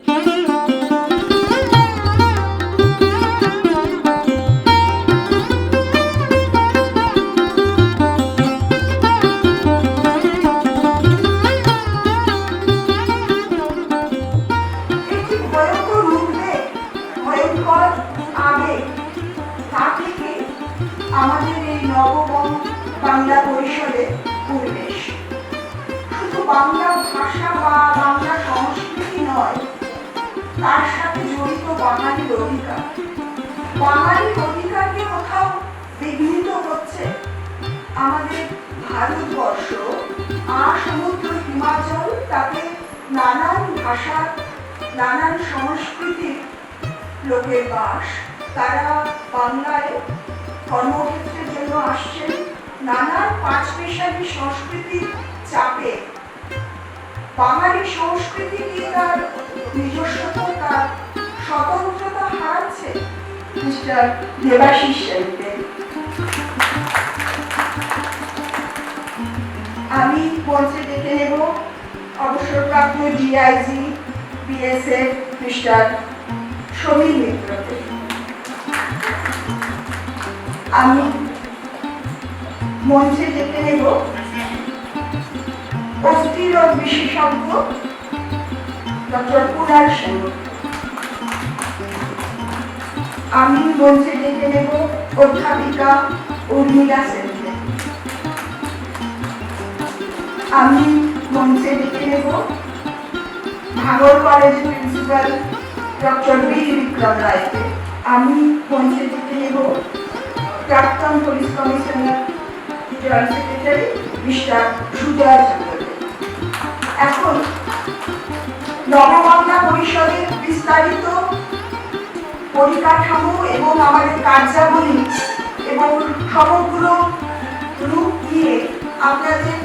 একটি আমাদের ভারতবর্ষ হিমাচল তাতে নানান ভাষা, নানান সংস্কৃতির লোকের বাস। তারা বাংলায় কর্মক্ষেত্রের জন্য আসছেন। নানান পাঁচ পেশারি সংস্কৃতির চাপে। বাঙালি সংস্কৃতি কি তার নিজস্বতা তার স্বতন্ত্রতা হারাচ্ছে। মিস্টার দেবাশিস আমি মঞ্চে ডেকে নেব অবসরপ্রাপ্ত ডিআইজি বিএসএফ মিস্টার সমীর মিত্রকে আমি মঞ্চে ডেকে নেব অস্থিরোগ বিশেষজ্ঞ ডক্টর কুণাল সেন। আমি মঞ্চে ডেকে নেব অধ্যাপিকা উর্মিলা সেনকে আমি মঞ্চে ডেকে নেব। ভাগর কলেজ প্রিন্সিপাল ডক্টর বীর বিক্রম রায়কে। আমি মঞ্চে ডেকে নেব। প্রাক্তন police commissioner joint secretary mister Sujay এখন নববাংলা পরিষদের বিস্তারিত পরিকাঠামো এবং আমাদের কার্যাবলী এবং সমগ্র রূপ নিয়ে আপনাদের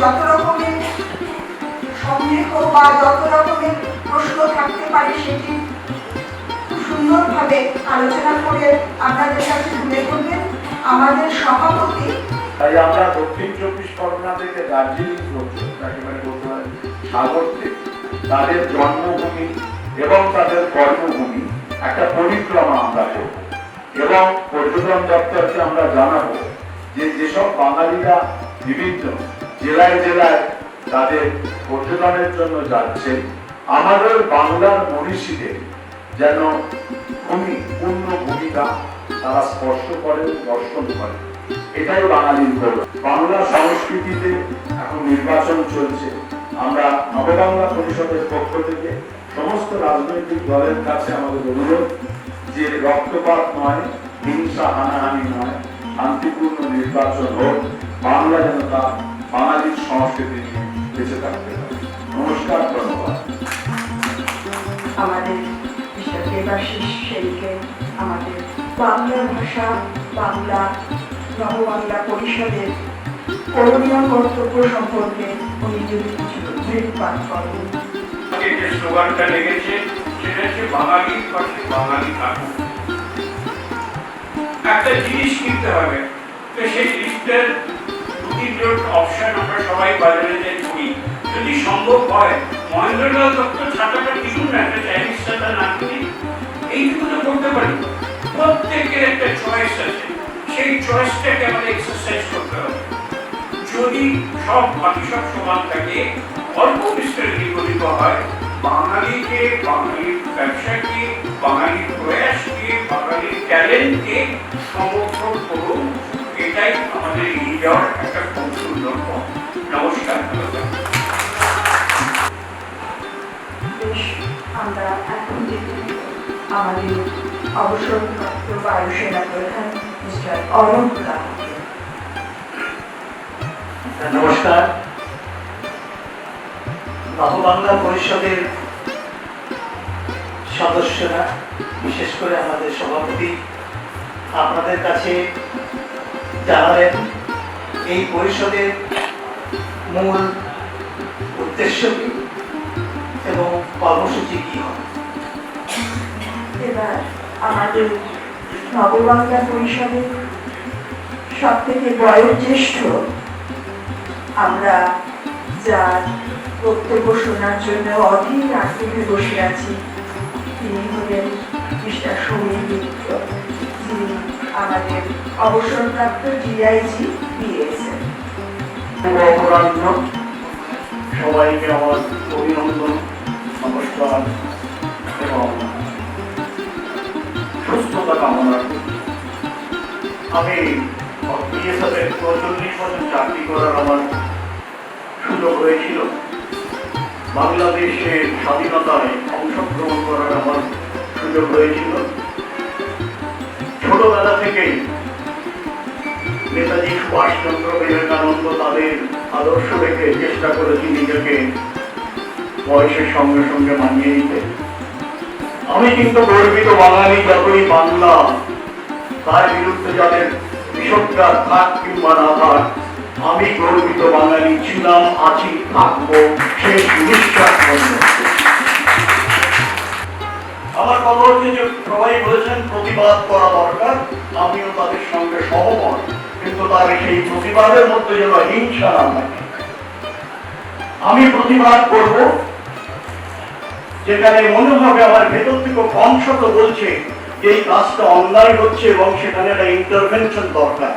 যত রকমের সন্দেহ বা যত রকমের প্রশ্ন থাকতে পারে সেটি সুন্দরভাবে আলোচনা করে আপনাদের কাছে তুলে ধরবেন। আমাদের সভাপতি তাই আমরা দক্ষিণ চব্বিশ পরগনা থেকে দার্জিলিং পর্যন্ত, একেবারে বলতে পারি সাগর তাদের জন্মভূমি এবং তাদের কর্মভূমি, একটা পরিক্রমা আমরা করব। এবং পর্যটন দপ্তরকে আমরা জানাব যে যেসব বাঙালিরা বিভিন্ন জেলায় জেলায় তাদের পর্যটনের জন্য যাচ্ছে। আমাদের বাংলার মনীষীদের যেন ভূমি পূর্ণ ভূমিকা তারা স্পর্শ করেন, দর্শন করেন। এটাই বাঙালির গৌরব। বাংলা সংস্কৃতিতে এখন নির্বাচন চলছে। আমরা নববাংলা পরিষদের পক্ষ থেকে সমস্ত রাজনৈতিক দলের কাছে আমাদের অনুরোধ যে রক্তপাত নয়, হিংসা, হানাহানি নয়, শান্তিপূর্ণ নির্বাচন হোক, বাংলা যেন তার বাঙালির সংস্কৃতি নিয়ে বেঁচে থাকতে নমস্কার ধন্যবাদ। আমাদের দেবাশিস সেনকে আমাদের বাংলা ভাষা বাংলা নববাংলা পরিষদের করণীয় কর্তব্য সম্পর্কে উনি যদি কিছু করেন। যে স্লোগানটা লেগেছে সেটা হচ্ছে বাঙালির পাশে বাঙালি থাকুক একটা জিনিস কিনতে হবে। তো সেই জিনিসটার তিনজন অপশন আমরা সবাই বাজারে যাই করি। যদি সম্ভব হয় মহেন্দ্রলাল দত্ত ছাতাটা কিনুন না একটা চাইনিজ ছাতা না কিনে এইটুকু তো করতে পারি। প্রত্যেকের একটা চয়েস আছে। সেই চয়েসটাকে আমাদের এক্সারসাইজ করতে হবে। যদি সব বাকি সব সমান থাকে, অল্প বিস্তারে নিগঠিত হয়, বাঙালিকে, বাঙালির ব্যবসাকে, বাঙালির প্রয়াসকে, বাঙালির ট্যালেন্টকে সমর্থন করুন। এটাই আমাদের এগিয়ে যাওয়ার একটা খুব সুন্দর নমস্কার। আমরা এখন আমাদের অবসরপ্রাপ্ত বায়ুসেনা প্রধান মিস্টার অরুণ নমস্কার। নববাংলা পরিষদের সদস্যরা বিশেষ করে আমাদের সভাপতি আপনাদের কাছে জানালেন এই পরিষদের মূল উদ্দেশ্য কি এবং কর্মসূচি কি হবে? এবার আমাদের নববাংলা পরিষদের সব থেকে বয়োজ্যেষ্ঠ আমরা যার বক্তব্য শোনার জন্য অধীর আগ্রহে বসে আছি তিনি হলেন মিস্টার সমীর মিত্র যিনি আমাদের অবসরপ্রাপ্ত ডিআইজি বিএসএফ অপরাহ্ন। সবাইকে আমার অভিনন্দন, নমস্কার এবং সুস্থতা কামনা। আমি বিএসএফের চৌচল্লিশ বছর চাকরি করার আমার সুযোগ হয়েছিল। বাংলাদেশের স্বাধীনতায় অংশগ্রহণ করার আমার সুযোগ হয়েছিল। ছোটবেলা থেকেই নেতাজি সুভাষচন্দ্র বিবেকানন্দ তাদের আদর্শ রেখে চেষ্টা করেছি নিজেকে বয়সের সঙ্গে সঙ্গে মানিয়ে নিতে আমি কিন্তু গর্বিত বাঙালি, যতই বাংলা, তার বিরুদ্ধে যাদের বিষক্রার থাক কিংবা না থাক, আমি গর্বিত বাঙালি ছিলাম, আছি, থাকব, শেষ নিঃশ্বাস। আমার কথা হচ্ছে যে সবাই বলেছেন প্রতিবাদ করা দরকার, আমিও তাদের সঙ্গে সহমত, কিন্তু তার সেই প্রতিবাদের মধ্যে যেন হিংসা না থাকে। আমি প্রতিবাদ করব, যেখানে মনে হবে আমার ভেতর থেকে কংশত বলছে যে এই কাজটা অন্যায় হচ্ছে এবং সেখানে একটা ইন্টারভেনশন দরকার।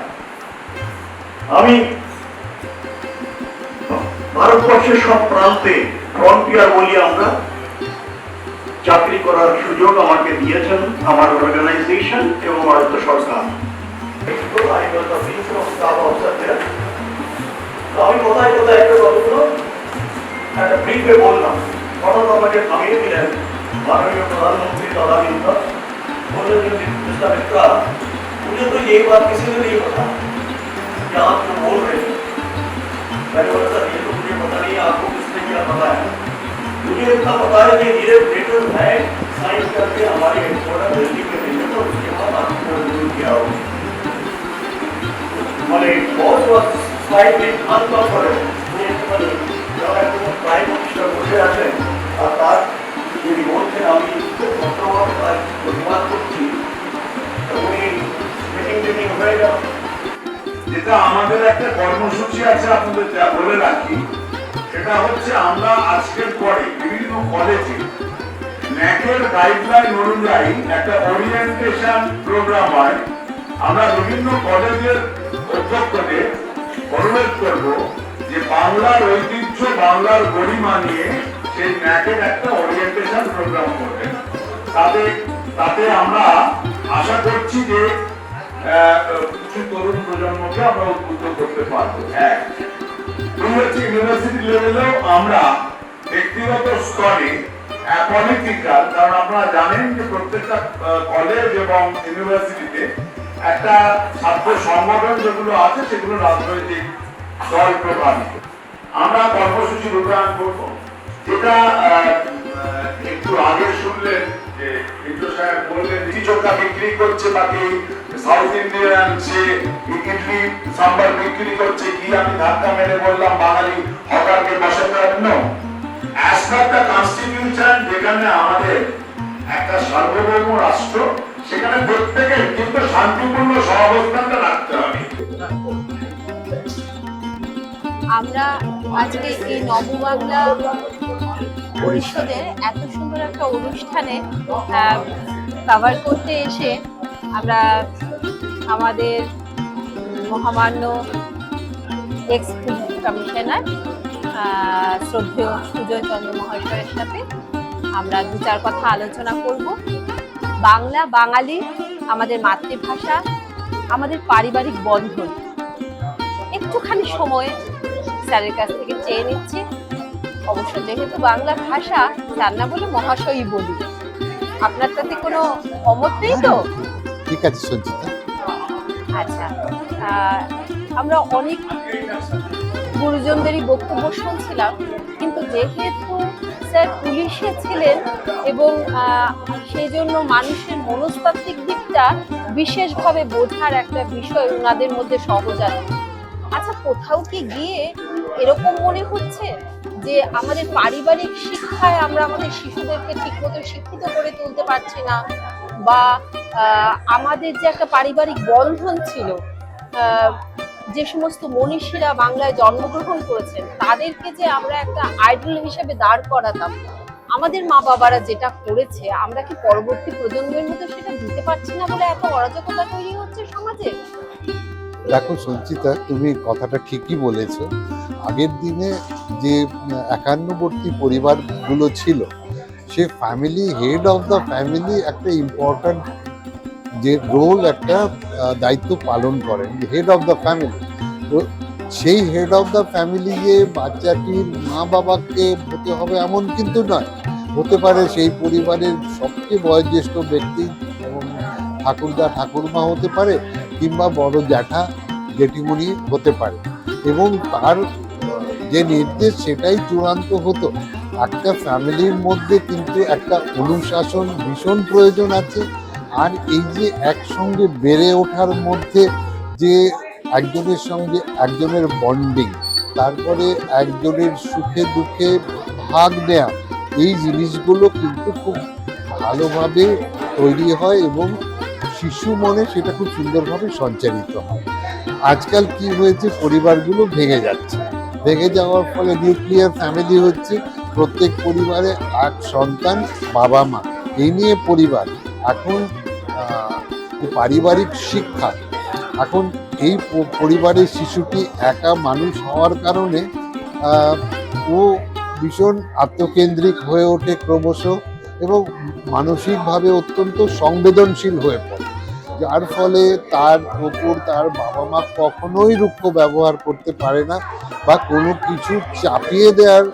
আমি ভারতবর্ষের সব প্রান্তে ফ্রন্টিয়ার বলি আমরা। চাকরি করার সুযোগ আমাকে দিয়েছেন আমার অর্গানাইজেশন এবং রাজ্য সরকার I was the principal of staff officer there. তো আমি কোথায় কোথায় একটা কতগুলো একটা ব্রিফে বললাম হঠাৎ আমাকে থামিয়ে দিলেন মাননীয় प्रधानमंत्री तदानींत बोले जो मिस्टर मित्रा मुझे तो ये बात किसी ने नहीं पता कि आप जो बोल रहे हैं मैंने बोला सर ये तो मुझे पता नहीं है आपको किसने क्या पता है मुझे इतना पता है कि ये लेटर है साइन करके हमारे हेडक्वार्टर दिल्ली में भेजे तो उसके बाद आपको जरूर किया होगा মানে বস ওয়াজ স্লাইটলি আনকমফোর্টেবল উনি একেবারে যারা একদম প্রাইম মিনিস্টার বসে আছেন আর তার যিনি বলছেন আমি খুব ভদ্রভাবে তার প্রতিবাদ করছি তো উনি মিটিং টিটিং হয়ে গেল যেটা আমাদের একটা কর্মসূচি আছে আপনাদের যা বলে রাখি সেটা হচ্ছে আমরা আজকের পরে বিভিন্ন কলেজে ন্যাকের গাইডলাইন অনুযায়ী একটা ওরিয়েন্টেশন প্রোগ্রাম হয়। আমরা বিভিন্ন কলেজের অধ্যক্ষদের অনুরোধ করব যে বাংলার ঐতিহ্য, বাংলার গরিমা নিয়ে সেই ন্যাকের একটা ওরিয়েন্টেশন প্রোগ্রাম করবেন তাতে তাতে আমরা আশা করছি যে কিছু তরুণ প্রজন্মকে আমরা উদ্বুদ্ধ করতে পারব। এক। দুই ইউনিভার্সিটি লেভেলেও আমরা ব্যক্তিগত স্তরে পলিটিক্যাল কারণ আপনারা জানেন যে প্রত্যেকটা কলেজ এবং ইউনিভার্সিটিতে একটা ছাত্র সংগঠন যেগুলো আছে, সেগুলো রাজনৈতিক দল প্রভাবিত। আমরা কর্মসূচি রূপায়ণ করব। যেটা একটু আগে শুনলেন যে মিত্র সাহেব বললেন চোখা বিক্রি করছে বাকি সাউথ ইন্ডিয়ান সে ইডলি, সাম্বার বিক্রি করছে, কি আমি ধাক্কা মেরে বললাম, বাঙালি হকারকে বসাতে হবে? না অ্যাজ পার দ্য কনস্টিটিউশন যেখানে আমাদের একটা সার্বভৌম রাষ্ট্র, সেখানে প্রত্যেকের কিন্তু শান্তিপূর্ণ সহাবস্থানটা রাখতে হবে। আমরা আজকে এই নববাংলা পরিষদের এত সুন্দর একটা অনুষ্ঠানে কভার করতে এসে আমরা আমাদের মহামান্য এক্স কমিশনার শ্রদ্ধেয় সুজয় চন্দ্র মহাশয়ের সাথে আমরা দু চার কথা আলোচনা করব। বাংলা, বাঙালি, আমাদের মাতৃভাষা, আমাদের পারিবারিক বন্ধন। একটুখানি সময় স্যারের কাছ থেকে চেয়ে নিচ্ছি। অবশ্য যেহেতু বাংলা ভাষা স্যার না বলে মহাশয়ই বলি। আপনার তাতে কোনো অমত নেই তো? ঠিক আছে, সঞ্চিতা। আচ্ছা আমরা অনেক গুরুজনদেরই বক্তব্য শুনছিলাম, কিন্তু যেহেতু স্যার পুলিশে ছিলেন এবং সেই জন্য মানুষের মনস্তাত্ত্বিক দিকটা বিশেষভাবে বোঝার একটা বিষয় ওনাদের মধ্যে সহজ আছে আচ্ছা কোথাও কি গিয়ে এরকম মনে হচ্ছে যে আমাদের পারিবারিক শিক্ষায় আমরা আমাদের শিশুদেরকে ঠিকমতো শিক্ষিত করে তুলতে পারছি না? বা আমাদের যে একটা পারিবারিক বন্ধন ছিল যে সমস্ত মনীষীরা বাংলায় জন্মগ্রহণ করেছেন, তাদেরকে যে আমরা একটা আইডল হিসেবে দাঁড় করাতাম, আমাদের মা বাবারা যেটা করেছে, আমরা কি পরবর্তী প্রজন্মের মধ্যে সেটা দিতে পারছি না বলে এত অরাজকতা তৈরি হচ্ছে সমাজে? দেখো সঞ্চিতা, তুমি কথাটা ঠিকই বলেছ। আগের দিনে যে একান্নবর্তী পরিবারগুলো ছিল সে family head of the family একটা ইম্পর্ট্যান্ট যে রোল একটা দায়িত্ব পালন করেন হেড অফ দ্য ফ্যামিলি তো সেই হেড অফ দ্য ফ্যামিলি যে বাচ্চাটির মা বাবাকে হতে হবে এমন কিন্তু নয়। হতে পারে সেই পরিবারের সবচেয়ে বয়োজ্যেষ্ঠ ব্যক্তি এবং ঠাকুরদা, ঠাকুরমা হতে পারে কিংবা বড় জ্যাঠা, জেঠিমণি হতে পারে। এবং তার যে নির্দেশ সেটাই চূড়ান্ত হতো। একটা ফ্যামিলির মধ্যে কিন্তু একটা অনুশাসন ভীষণ প্রয়োজন আছে। আর এই যে একসঙ্গে বেড়ে ওঠার মধ্যে যে একজনের সঙ্গে একজনের বন্ডিং তারপরে একজনের সুখে দুঃখে ভাগ নেয়া, এই জিনিসগুলো কিন্তু খুব ভালোভাবে তৈরি হয় এবং শিশু মনে সেটা খুব সুন্দরভাবে সঞ্চারিত হয়। আজকাল কি হয়েছে? পরিবারগুলো ভেঙে যাচ্ছে। ভেঙে যাওয়ার ফলে নিউক্লিয়ার ফ্যামিলি হচ্ছে। প্রত্যেক পরিবারে এক সন্তান বাবা মা। এই নিয়ে পরিবার। এখন পারিবারিক শিক্ষা। এখন এই পরিবারের শিশুটি একা মানুষ হওয়ার কারণে ও ভীষণ আত্মকেন্দ্রিক হয়ে ওঠে ক্রমশ এবং মানসিকভাবে অত্যন্ত সংবেদনশীল হয়ে পড়ে। যার ফলে তার ওপর তার বাবা মা কখনোই রুক্ষ ব্যবহার করতে পারে না। বা কোনো কিছু চাপিয়ে দেওয়ার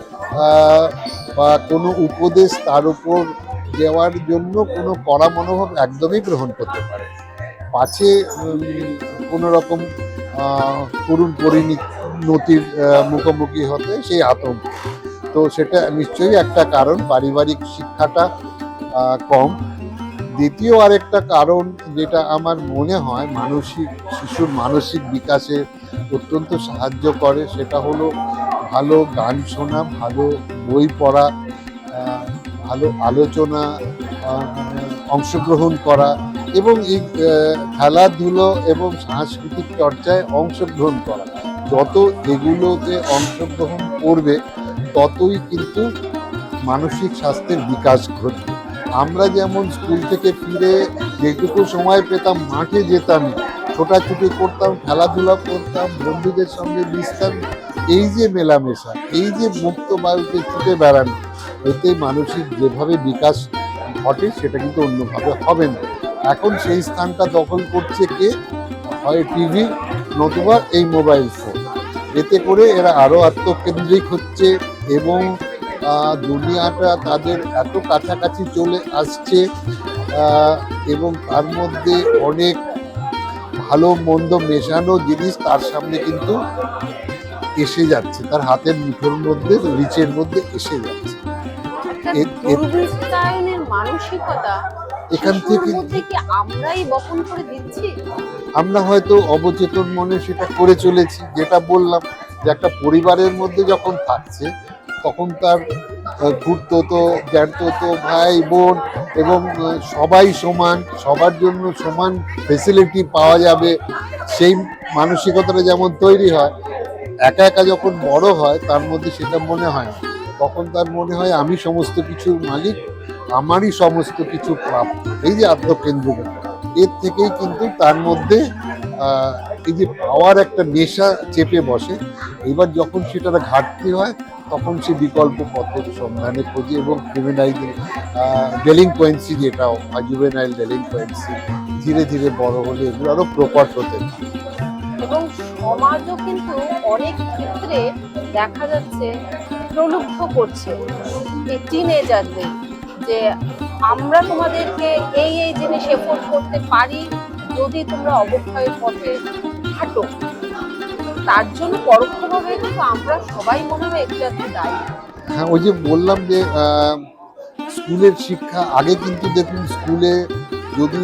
বা কোনো উপদেশ তার উপর দেওয়ার জন্য কোনো কড়া মনোভাব একদমই গ্রহণ করতে পারে। পাছে কোনো রকম করুণ পরিণতির মুখোমুখি হতে সেই আতঙ্ক তো সেটা নিশ্চয়ই একটা কারণ, পারিবারিক শিক্ষাটা কম দ্বিতীয় আরেকটা কারণ যেটা আমার মনে হয়, মানসিক, শিশুর মানসিক বিকাশে অত্যন্ত সাহায্য করে। সেটা হলো ভালো গান শোনা, ভালো বই পড়া ভালো আলোচনা অংশগ্রহণ করা এবং এই খেলাধুলো এবং সাংস্কৃতিক চর্চায় অংশগ্রহণ করা। যত এগুলোতে অংশগ্রহণ করবে, ততই কিন্তু মানসিক স্বাস্থ্যের বিকাশ ঘটবে। আমরা যেমন স্কুল থেকে ফিরে যেটুকু সময় পেতাম, মাঠে যেতাম ছোটাছুটি করতাম, খেলাধুলা করতাম, বন্ধুদের সঙ্গে মিশতাম। এই যে মেলামেশা, এই যে মুক্ত বায়ুতে ছুটে বেড়ানো, এতে মানসিক যেভাবে বিকাশ ঘটে, সেটা কিন্তু অন্যভাবে হবে না। এখন সেই স্থানটা দখল করছে কে? হয় টিভি, নতুবা এই মোবাইল ফোন। এতে করে এরা আরও আত্মকেন্দ্রিক হচ্ছে এবং দুনিয়াটা তাদের এত কাছাকাছি চলে আসছে এবং তার মধ্যে অনেক ভালো মন্দ মেশানো জিনিস তার সামনে কিন্তু এসে যাচ্ছে। তার হাতের মুঠোর মধ্যে রিচের মধ্যে এসে যাচ্ছে। মানসিকতা এখান থেকে আমরাই বপন করে দিচ্ছি? আমরা হয়তো অবচেতন মনে সেটা করে চলেছি। যেটা বললাম যে একটা পরিবারের মধ্যে যখন থাকছে তখন তার ঘুরতো তো তো, ভাই, বোন, এবং সবাই সমান, সবার জন্য সমান ফেসিলিটি পাওয়া যাবে। সেই মানসিকতাটা যেমন তৈরি হয়, একা একা যখন বড় হয়, তার মধ্যে সেটা মনে হয় না। তখন তার মনে হয়, আমি সমস্ত কিছুর মালিক, আমারই সমস্ত কিছু প্রাপ্ত এই যে আত্মকেন্দ্রিকতা, এর থেকেই কিন্তু তার মধ্যে এই যে পাওয়ার একটা নেশা চেপে বসে। এবার যখন সেটার ঘাটতি হয় তখন সে বিকল্প পথের সন্ধানে খোঁজে এবং ক্রিমিনাইল ডেলিংকোয়েন্সি যেটা জুভেনাইল ডেলিংকোয়েন্সি ধীরে ধীরে বড় হলে এগুলো আরও প্রকট হতে এবং সমাজও কিন্তু অনেক ক্ষেত্রে দেখা যাচ্ছে প্রলুব্ধ করছে। এই টিনেজারদের যে আমরা তোমাদেরকে এই এই জিনিস এফোর্ড করতে পারি যদি তোমরা অবক্ষয়ের পথে হাঁটো। তার জন্য পরোক্ষভাবে কিন্তু আমরা সবাই মনে হয় একটু একটু দায়ী। হ্যাঁ ওই যে বললাম যে স্কুলের শিক্ষা, আগে কিন্তু দেখুন স্কুলে যদি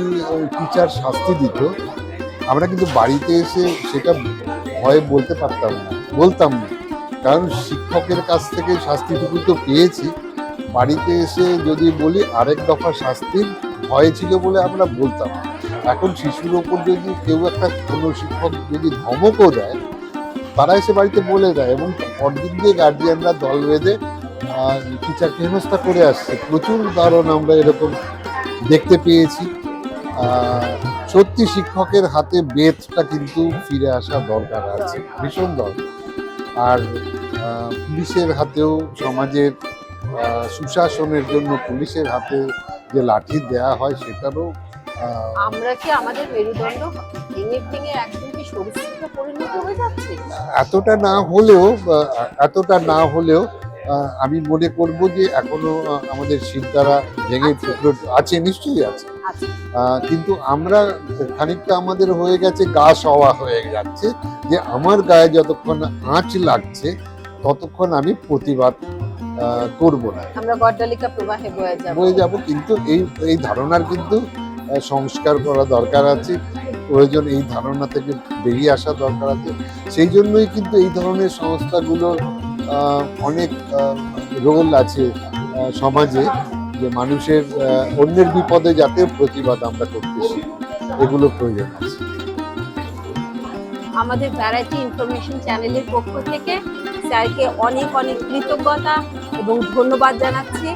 টিচার শাস্তি দিত, আমরা কিন্তু বাড়িতে এসে সেটা ভয়ে বলতে পারতাম না, বলতাম না। কারণ শিক্ষকের কাছ থেকে শাস্তিটুকু তো পেয়েছি। বাড়িতে এসে যদি বলি আরেক দফা শাস্তির ভয় ছিল বলে আমরা বলতাম। এখন শিশুর ওপর যদি কেউ একটা কোনো শিক্ষক যদি ধমকও দেয় তারা এসে বাড়িতে বলে দেয় এবং পরদিন দিয়ে গার্জিয়ানরা দল বেঁধে টিচারকে হেনস্থা করে আসছে। প্রচুর উদাহরণ আমরা এরকম দেখতে পেয়েছি। সত্যি শিক্ষকের হাতে বেতটা কিন্তু ফিরে আসা দরকার আছে, ভীষণ দরকার। আর পুলিশের হাতেও, সমাজের সুশাসনের জন্য পুলিশের হাতে যে লাঠি দেয়া হয়, সেটারও আমরা কি আমাদের মেরুদণ্ড ভেঙে ভেঙে একদম কি সরীসৃপে পরিণত হয়ে যাচ্ছে? এতটা না হলেও এতটা না হলেও আমি মনে করব যে এখনও আমাদের শিরদারা ভেঙে। টুকরো আছে নিশ্চয়ই আছে। আচ্ছা। কিন্তু আমরা খানিকটা আমাদের হয়ে গেছে গা সওয়া হয়ে যাচ্ছে যে আমার গায়ে যতক্ষণ আঁচ লাগছে ততক্ষণ আমি প্রতিবাদ করব না। আমরা গড্ডালিকা প্রবাহে বয়ে যাব কিন্তু এই এই ধারণার কিন্তু সংস্কার করা দরকার আছে, প্রয়োজন এই ধারণা থেকে বেরিয়ে আসা দরকার আছে। সেই জন্যই কিন্তু এই ধরনের সংস্থাগুলোর অনেক রোল আছে সমাজে যে মানুষের অন্যের বিপদে যাতে প্রতিবাদ আমরা করতেছি এগুলো প্রয়োজন আছে। আমাদের ভ্যারাইটি ইনফরমেশন চ্যানেলের পক্ষ থেকে স্যারকে অনেক অনেক কৃতজ্ঞতা এবং ধন্যবাদ জানাচ্ছি।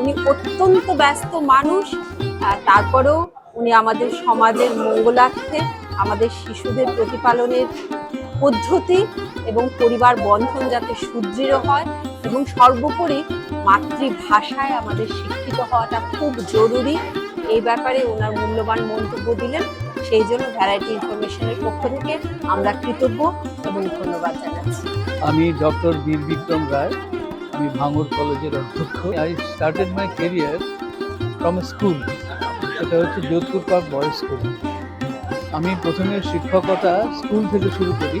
উনি অত্যন্ত ব্যস্ত মানুষ তারপরেও উনি আমাদের সমাজের মঙ্গলার্থে, আমাদের শিশুদের প্রতিপালনের পদ্ধতি এবং পরিবার বন্ধন যাতে সুদৃঢ় হয় এবং সর্বোপরি মাতৃভাষায় আমাদের শিক্ষিত হওয়াটা খুব জরুরি। এই ব্যাপারে ওনার মূল্যবান মন্তব্য দিলেন। সেই জন্য ভ্যারাইটি ইনফরমেশনের পক্ষ থেকে আমরা কৃতজ্ঞ এবং ধন্যবাদ জানাচ্ছি। আমি ডক্টর বীর বিক্রম রায়, আমি ভাঙুর কলেজের অধ্যক্ষ। I started my career from school সেটা হচ্ছে যোধপুর পার্ক বয়েজ স্কুল আমি প্রথমে শিক্ষকতা স্কুল থেকে শুরু করি।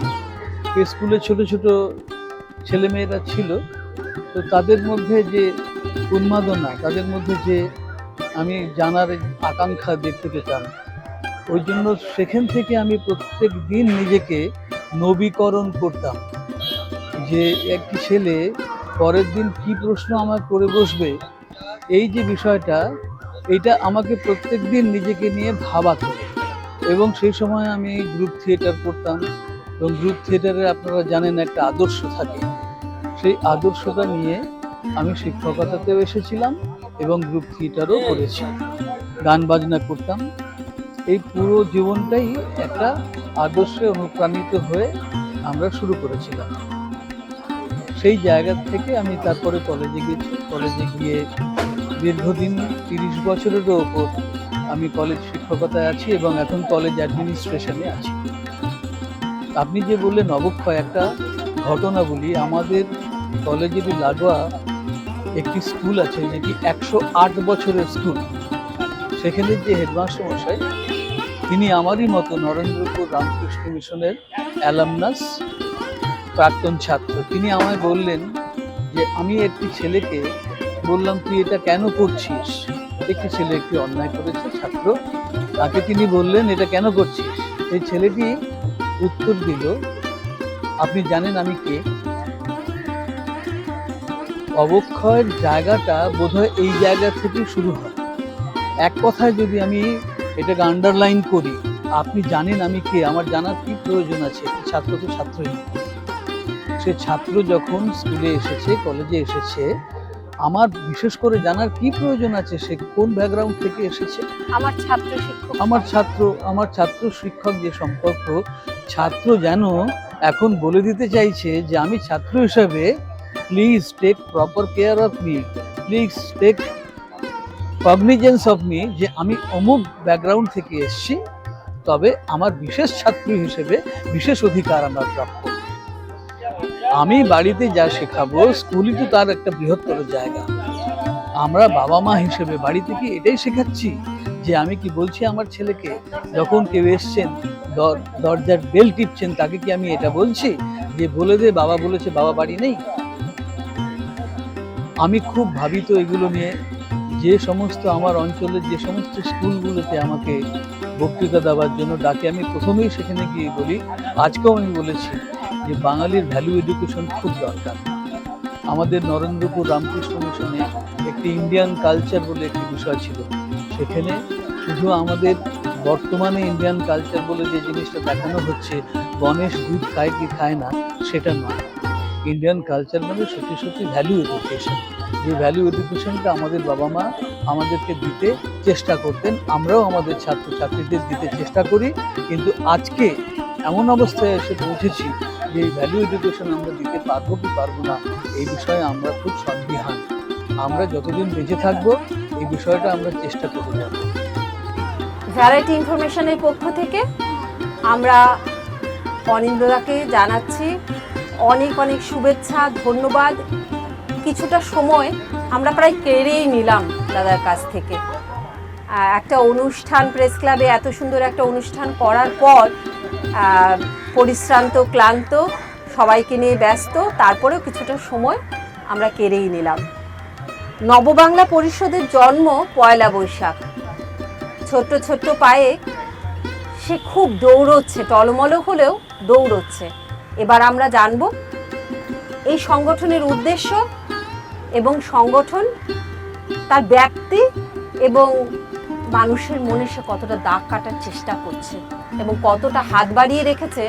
এই স্কুলে ছোট ছোট ছেলেমেয়েরা ছিল। তো তাদের মধ্যে যে উন্মাদনা, তাদের মধ্যে যে আমি জানার আকাঙ্ক্ষা দেখতে পেতাম, ওই জন্য সেখান থেকে আমি প্রত্যেক দিন নিজেকে নবীকরণ করতাম। যে একটি ছেলে পরের দিন কি প্রশ্ন আমার করে বসবে, এই যে বিষয়টা এটা আমাকে প্রত্যেক দিন নিজেকে নিয়ে ভাবাতো। এবং সেই সময় আমি গ্রুপ থিয়েটার করতাম। এবং গ্রুপ থিয়েটারে আপনারা জানেন একটা আদর্শ থাকে। সেই আদর্শটা নিয়ে আমি শিক্ষকতাতেও এসেছিলাম এবং গ্রুপ থিয়েটারও করেছি। গান বাজনা করতাম। এই পুরো জীবনটাই একটা আদর্শে অনুপ্রাণিত হয়ে আমরা শুরু করেছিলাম। সেই জায়গা থেকে আমি তারপরে কলেজে গেছি। কলেজে গিয়ে দীর্ঘদিন তিরিশ বছরেরও ওপর আমি কলেজ শিক্ষকতায় আছি এবং এখন কলেজ অ্যাডমিনিস্ট্রেশনে আছি। আপনি যে বললেন, অবক্ষয় একটা ঘটনা বলি, আমাদের কলেজেরই লাগোয়া একটি স্কুল আছে যেটি একশো আট বছরের স্কুল সেখানে যে হেডমাস্টার মশাই, তিনি আমারই মতো নরেন্দ্রপুর রামকৃষ্ণ মিশনের অ্যালামনাস প্রাক্তন ছাত্র। তিনি আমায় বললেন যে, আমি একটি ছেলেকে বললাম, তুই এটা কেন করছিস? একটি ছেলে একটি অন্যায় করেছে, ছাত্র। তাকে তিনি বললেন, এটা কেন করছিস? এই ছেলেটি উত্তর দিল, আপনি জানেন আমি কে? অবক্ষয়ের জায়গাটা বোধহয় এই জায়গা থেকে শুরু হয়। এক কথায় যদি আমি এটাকে আন্ডারলাইন করি, আপনি জানেন আমি কে? আমার জানার কি প্রয়োজন আছে? ছাত্র তো ছাত্রই। সে ছাত্র যখন স্কুলে এসেছে, কলেজে এসেছে আমার বিশেষ করে জানার কি প্রয়োজন আছে? সে কোন ব্যাকগ্রাউন্ড থেকে এসেছে? আমার ছাত্র শিক্ষক। আমার ছাত্র আমার ছাত্র শিক্ষক যে সম্পর্ক ছাত্র যেন এখন বলে দিতে চাইছে যে আমি ছাত্র হিসাবে please take proper care of me please take cognizance of me যে আমি অমুক ব্যাকগ্রাউন্ড থেকে এসেছি তবে আমার বিশেষ ছাত্র হিসেবে বিশেষ অধিকার আমার প্রাপ্য। আমি বাড়িতে যা শেখাবো, স্কুলই তো তার একটা বৃহত্তর জায়গা। আমরা বাবা মা হিসেবে বাড়িতে কি এটাই শেখাচ্ছি যে আমি কি বলছি আমার ছেলেকে? যখন কেউ এসছেন দরজার বেল টিপছেন, তাকে কি আমি এটা বলছি? যে বলে দে, বাবা বলেছে, বাবা বাড়ি নেই? আমি খুব ভাবিত এগুলো নিয়ে। যে সমস্ত আমার অঞ্চলের যে সমস্ত স্কুলগুলোতে আমাকে বক্তৃতা দেওয়ার জন্য ডাকে, আমি প্রথমেই সেখানে গিয়ে বলি, আজকেও আমি বলেছি। যে বাঙালির ভ্যালু এডুকেশন খুব দরকার। আমাদের নরেন্দ্রপুর রামকৃষ্ণ মিশনে একটি ইন্ডিয়ান কালচার বলে একটি বিষয় ছিল। সেখানে শুধু আমাদের বর্তমানে ইন্ডিয়ান কালচার বলে যে জিনিসটা দেখানো হচ্ছে, গণেশ দুধ খায় কি খায় না, সেটা নয়। ইন্ডিয়ান কালচার মানে সত্যি সত্যি ভ্যালু এডুকেশন যে ভ্যালু এডুকেশনটা আমাদের বাবা মা আমাদেরকে দিতে চেষ্টা করতেন, আমরাও আমাদের ছাত্রছাত্রীদের দিতে চেষ্টা করি, কিন্তু আজকে এমন অবস্থায় এসে পৌঁছেছি যে ভ্যালু এডুকেশন আমরা দিতে পারব কি পারব না, এই বিষয়ে আমরা খুব সন্দিহান। আমরা যতদিন বেঁচে থাকব, এই বিষয়টা আমরা চেষ্টা করে যাব। ভ্যারাইটি ইনফরমেশনের পক্ষ থেকে আমরা অনিন্দ্যদাকে জানাচ্ছি। অনেক অনেক শুভেচ্ছা, ধন্যবাদ। কিছুটা সময় আমরা প্রায় কেড়েই নিলাম দাদার কাছ থেকে। একটা অনুষ্ঠান প্রেস ক্লাবে এত সুন্দর একটা অনুষ্ঠান করার পর পরিশ্রান্ত, ক্লান্ত, সবাইকে নিয়ে ব্যস্ত, তারপরেও কিছুটা সময় আমরা কেড়েই নিলাম। নববাংলা পরিষদের জন্ম পয়লা বৈশাখ। ছোট্ট ছোট্ট পায়ে সে খুব দৌড়চ্ছে টলমল হলেও দৌড়চ্ছে। এবার আমরা জানব এই সংগঠনের উদ্দেশ্য এবং সংগঠন তার ব্যক্তি এবং মানুষের মনে সে কতটা দাগ কাটার চেষ্টা করছে এবং কতটা হাত বাড়িয়ে রেখেছে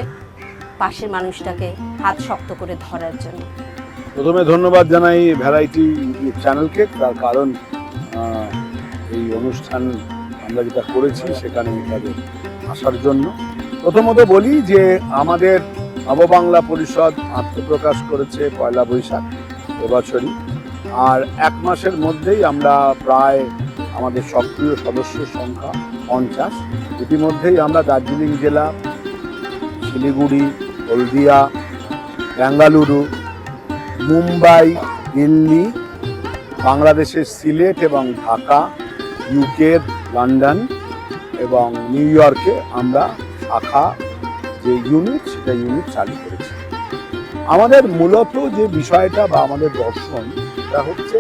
পাশের মানুষটাকে হাত শক্ত করে ধরার জন্য। প্রথমে ধন্যবাদ জানাই ভ্যারাইটি চ্যানেলকে তার কারণ এই অনুষ্ঠান আমরা যেটা করেছি সেখানে তাদের আসার জন্য। প্রথমত বলি যে আমাদের নববাংলা পরিষদ আত্মপ্রকাশ করেছে পয়লা বৈশাখ এবছরই। আর এক মাসের মধ্যেই আমরা প্রায় আমাদের সক্রিয় সদস্যের সংখ্যা পঞ্চাশ। ইতিমধ্যেই আমরা দার্জিলিং জেলা, শিলিগুড়ি, হলদিয়া, বেঙ্গালুরু, মুম্বাই, দিল্লি, বাংলাদেশের সিলেট এবং ঢাকা ইউকের লন্ডন এবং নিউ ইয়র্কে আমরা শাখা যে ইউনিট সেটা ইউনিট চালু করেছি। আমাদের মূলত যে বিষয়টা বা আমাদের দর্শন, সেটা হচ্ছে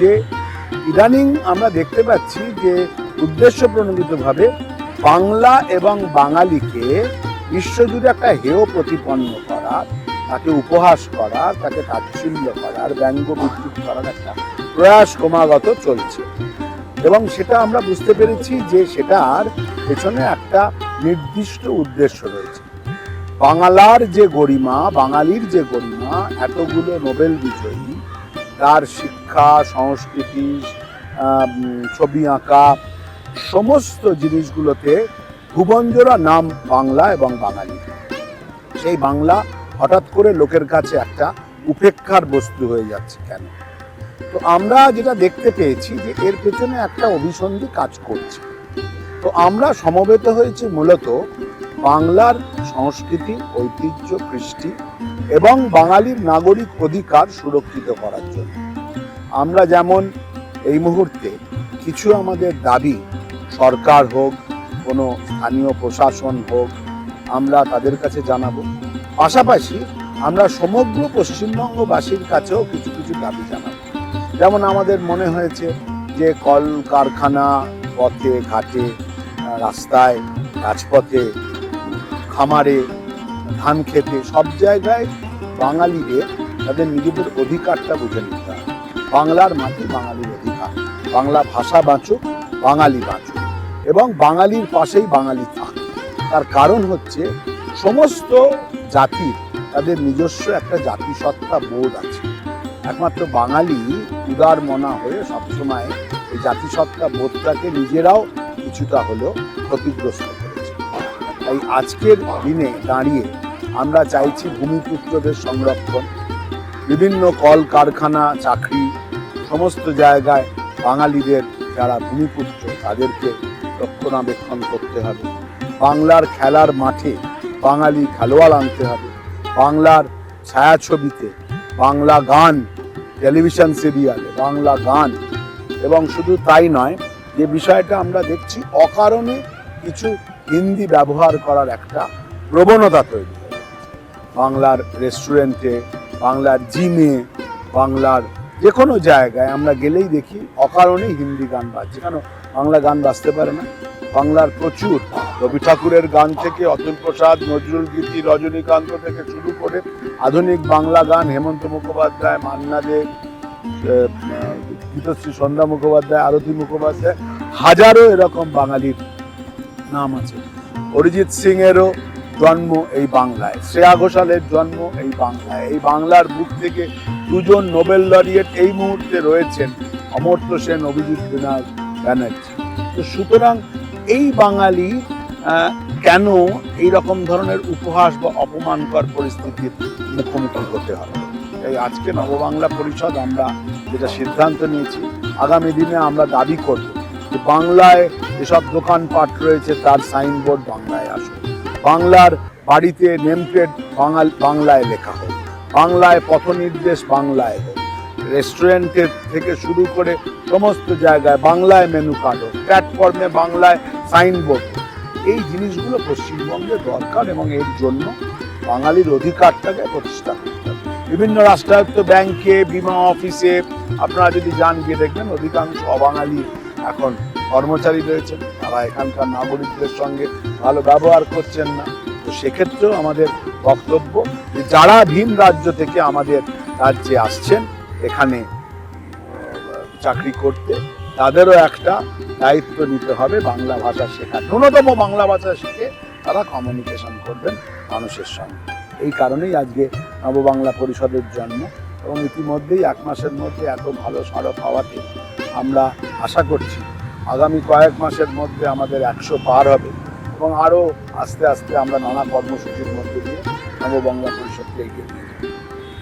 যে ইদানিং আমরা দেখতে পাচ্ছি যে উদ্দেশ্য প্রণোদিতভাবে বাংলা এবং বাঙালিকে বিশ্বজুড়ে একটা হেয় প্রতিপন্ন করার তাকে উপহাস করার তাকে তাচ্ছিল্য করার ব্যঙ্গ বিদ্রুপ করার একটা প্রয়াস ক্রমাগত চলছে। এবং সেটা আমরা বুঝতে পেরেছি যে সেটার পেছনে একটা নির্দিষ্ট উদ্দেশ্য রয়েছে। বাংলার যে গরিমা, বাঙালির যে গরিমা, এতগুলো নোবেল বিজয়ী তার শিক্ষা, সংস্কৃতি ছবি আঁকা, সমস্ত জিনিসগুলোতে ভুবনজোড়া নাম বাংলা এবং বাঙালি। সেই বাংলা হঠাৎ করে লোকের কাছে একটা উপেক্ষার বস্তু হয়ে যাচ্ছে কেন? তো আমরা যেটা দেখতে পেয়েছি যে এর পেছনে একটা অভিসন্ধি কাজ করছে। তো আমরা সমবেত হয়েছি মূলত বাংলার সংস্কৃতি, ঐতিহ্য, কৃষ্টি এবং বাঙালির নাগরিক অধিকার সুরক্ষিত করার জন্য। আমরা যেমন এই মুহূর্তে কিছু আমাদের দাবি, সরকার হোক, কোনো স্থানীয় প্রশাসন হোক, আমরা তাদের কাছে জানাব। পাশাপাশি আমরা সমগ্র পশ্চিমবঙ্গবাসীর কাছেও কিছু কিছু দাবি জানাব। যেমন আমাদের মনে হয়েছে যে কল কারখানা পথে, ঘাটে, রাস্তায়, রাজপথে খামারে, ধান খেতে সব জায়গায় বাঙালিদের তাদের নিজেদের অধিকারটা বুঝে নিতে হবে বাংলার মাটি বাঙালির অধিকার। বাংলা ভাষা বাঁচুক, বাঙালি বাঁচুক। এবং বাঙালির পাশেই বাঙালি থাক। তার কারণ হচ্ছে সমস্ত জাতির তাদের নিজস্ব একটা জাতিসত্তা বোধ আছে। একমাত্র বাঙালি উদার মনা হয়ে সবসময় এই জাতিসত্তা বোধটাকে নিজেরাও কিছুটা হলেও ক্ষতিগ্রস্ত তাই আজকের দিনে দাঁড়িয়ে আমরা চাইছি ভূমিপুত্রদের সংরক্ষণ। বিভিন্ন কল কারখানা চাকরি, সমস্ত জায়গায় বাঙালিদের যারা ভূমিপুত্র, তাদেরকে রক্ষণাবেক্ষণ করতে হবে। বাংলার খেলার মাঠে বাঙালি খেলোয়াড় আনতে হবে। বাংলার ছায়াছবিতে বাংলা গান, টেলিভিশন সিরিয়ালে বাংলা গান। এবং শুধু তাই নয়, যে বিষয়টা আমরা দেখছি, অকারণে কিছু হিন্দি ব্যবহার করার একটা প্রবণতা তৈরি। বাংলার রেস্টুরেন্টে, বাংলার জিমে, বাংলার যে কোনো জায়গায় আমরা গেলেই দেখি অকারণেই হিন্দি গান বাজছে। কেন? বাংলা গান বাজতে পারে না। বাংলার প্রচুর রবি ঠাকুরের গান থেকে অতুল প্রসাদ, নজরুল গীতি, রজনীকান্ত থেকে শুরু করে আধুনিক বাংলা গান, হেমন্ত মুখোপাধ্যায়, মান্না দে গীতশ্রী সন্ধ্যা মুখোপাধ্যায়, আরতি মুখোপাধ্যায়, হাজারো এরকম বাঙালির নাম আছে। অরিজিৎ সিং এরও জন্ম এই বাংলায়। শ্রেয়া ঘোষালের জন্ম এই বাংলায়। এই বাংলার বুক থেকে দুজন নোবেল লরিয়েট এই মুহূর্তে রয়েছেন অমর্ত্য সেন, অভিজিৎ বিনায়ক ব্যানার্জি। তো সুতরাং এই বাঙালি কেন এই রকম ধরনের উপহাস বা অপমানকর পরিস্থিতির মুখোমুখি হতে হবে এই আজকে নববাংলা পরিষদ আমরা যেটা সিদ্ধান্ত নিয়েছি, আগামী দিনে আমরা দাবি করব বাংলায় যেসব দোকানপাট রয়েছে, তার সাইনবোর্ড বাংলায় আসুক বাংলার বাড়িতে নেমপ্লেট বাঙাল, বাংলায় লেখা হোক। বাংলায় পথনির্দেশ বাংলায় হোক। রেস্টুরেন্টের থেকে শুরু করে সমস্ত জায়গায় বাংলায় মেনু কার্ড হোক। প্ল্যাটফর্মে বাংলায় সাইনবোর্ড। এই জিনিসগুলো পশ্চিমবঙ্গে দরকার এবং এর জন্য বাঙালির অধিকারটাকে প্রতিষ্ঠা করতে হবে। বিভিন্ন রাষ্ট্রায়ত্ত ব্যাংকে বিমা অফিসে আপনারা যদি যান, গিয়ে দেখবেন অধিকাংশ অবাঙালি এখন কর্মচারী রয়েছেন, তারা এখানকার নাগরিকদের সঙ্গে ভালো ব্যবহার করছেন না। তো সেক্ষেত্রেও আমাদের বক্তব্য যে যারা ভিন রাজ্য থেকে আমাদের রাজ্যে আসছেন, এখানে চাকরি করতে, তাদেরও একটা দায়িত্ব নিতে হবে বাংলা ভাষা শেখার। ন্যূনতম বাংলা ভাষা শিখে তারা কমিউনিকেশন করবেন মানুষের সঙ্গে। এই কারণেই আজকে নববাংলা পরিষদের জন্ম। এবং ইতিমধ্যেই এক মাসের মধ্যে এত ভালো সড়ক হওয়াতে আমরা আশা করছি আগামী কয়েক মাসের মধ্যে আমাদের একশো পার হবে এবং আরও আস্তে আস্তে আমরা নানা কর্মসূচির মধ্যে দিয়ে নববাংলা পরিষদকে এগিয়ে।